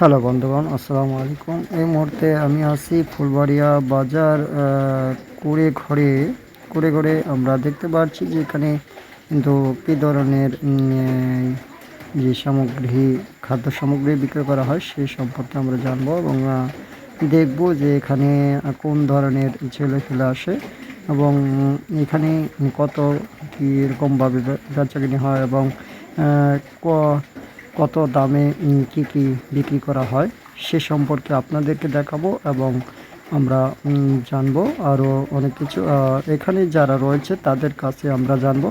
Hello বন্ধুগণ, আসসালামু আলাইকুম। এই মুহূর্তে আমি আছি ফুলবাড়িয়া বাজার কুড়ে ঘরে। কুড়ে ঘরে আমরা দেখতে পাচ্ছি যে এখানে কিন্তু কী ধরনের যে সামগ্রী, খাদ্য সামগ্রী বিক্রি করা হয় সেই সম্পর্কে আমরা জানব এবং দেখব যে এখানে কোন ধরনের ছেলে ফেলে আসে এবং এখানে কত কীরকমভাবে বেচাকিনি হয় এবং কত দামে কি কি বিক্রি করা হয় সে সম্পর্কে আপনাদেরকে দেখাবো এবং আমরা জানব আরও অনেক কিছু। এখানে যারা রয়েছে তাদের কাছে আমরা জানব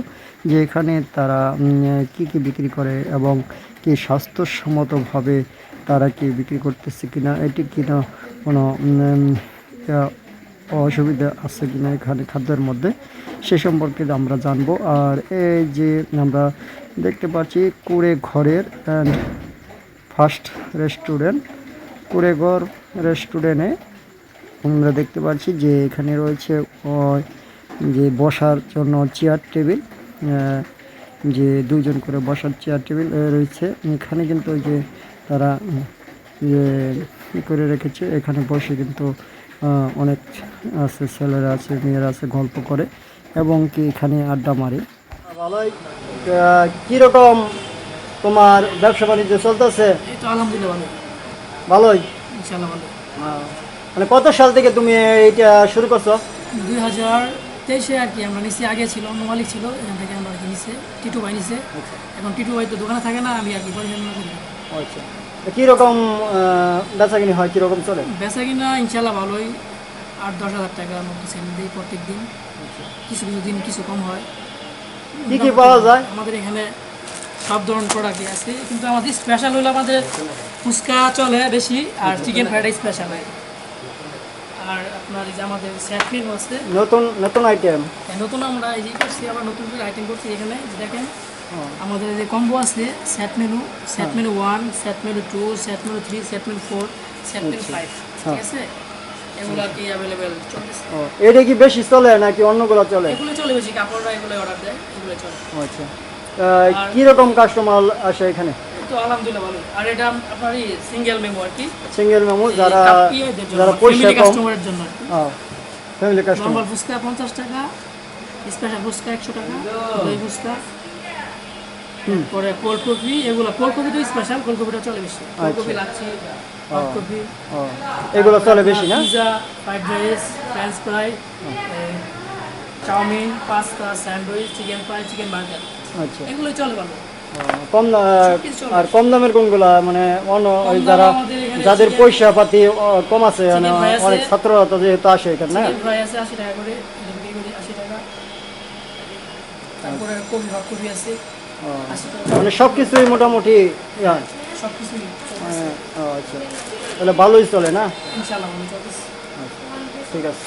যে এখানে তারা কি কি বিক্রি করে এবং কি স্বাস্থ্যসম্মতভাবে তারা কি বিক্রি করতেছে কিনা, এটি কিনা কোনো অসুবিধা আছে কিনা এখানে খাদ্যের মধ্যে, সে সম্পর্কে আমরা জানব। আর এই যে আমরা দেখতে পাচ্ছি কুড়ে ঘরের অ্যান্ড ফার্স্ট রেস্টুরেন্ট কুড়েঘর রেস্টুরেন্টে আমরা দেখতে পাচ্ছি যে এখানে রয়েছে যে বসার জন্য চেয়ার টেবিল যে দুজন করে বসার চেয়ার টেবিল রয়েছে। এখানে কিন্তু যে তারা যে করে রেখেছে, এখানে বসে কিন্তু অনেক আছে ছেলেরা আছে মেয়েরা আছে গল্প করে এবং কি এখানে আড্ডা মারে। ভালোই। কীরকম তোমার ব্যবসা বাণিজ্য চলতেছে? আলহামদুলিল্লাহ ভালোই? ভালো। মানে কত সাল থেকে তুমি এইটা শুরু করছ? দুই হাজার তেইশে আর কি আমরা নিচে আগে ছিল অন্য মালিক ছিল এখান থেকে আমরা নিচে টিটু ভাই নিচে। এখন টিটু ভাই তো দোকানে থাকে না আমি আর কি পরিচালনা করি। আচ্ছা। কীরকম বেচাকিনি হয় কীরকম চলে? বেচা কিনা ইনশাল্লাহ ভালোই। আট দশ হাজার টাকার মতো সেল দিই প্রত্যেক দিন কিছু কিছু দিন কিছু কম হয়। কি কি পাওয়া যায়? আমাদের এখানে সব ধরনের প্রোডাক্টই আছে। কিন্তু আমাদের স্পেশাল হলো আমাদের ফুচকা চলে বেশি আর চিকেন ফ্রাইড রাইস স্পেশাল হয়। আর আপনার যে আমাদের স্যাট মেনু আছে। নতুন নতুন আইটেম হ্যাঁ, নতুন আমরা এই যে করছি আবার নতুন করে আইটেম করছি এখানে দেখেন। আমাদের এই যে কম্বো আছে set menu set menu one set menu two set menu three set menu four set menu five ঠিক আছে? এগুলো কি অ্যাভেলেবেল চলতেছে। এটা কি বেশি চলে নাকি অন্যগুলো চলে? এগুলো চলে বেশি কাপড়রা এগুলো অর্ডার দেয় এগুলো চলে। আচ্ছা। কীরকম কাস্টমার আসে এখানে? তো আলহামদুলিল্লাহ ভালো। আর এটা আপনার সিঙ্গেল মেমো আর কি? সিঙ্গেল মেমো যারা যারা পয়সা কাস্টমারের জন্য। কি ফ্যামিলি কাস্টমার নর্মাল ফুচকা পঞ্চাশ টাকা স্পেশাল ফুচকা একশো টাকা দই ফুচকা। পরে কোল্ড কফি এগুলো কোল্ড কফি তো স্পেশাল কোল্ড কফিটা চলে বেশি। কোল্ড কফি লাচ্ছি এগুলো চলে বেশি না? Pizza fried rice French fry chow mein pasta sandwich chicken fry chicken burger আচ্ছা। এগুলোই চলে ভালো। কম আর কম দামের কোনগুলা? মানে অন্য যারা যাদের পয়সা পাতি কম আছে মানে। অনেক ছাত্ররা তো যেহেতু আসে এখানে না? টাকা করে টাকা। তারপরে হট কফি আছে। মানে সব কিছুই মোটামুটি সব কিছুই ও, আচ্ছা। তাহলে ভালোই চলে না? ইনশাআল্লাহ ঠিক আছে।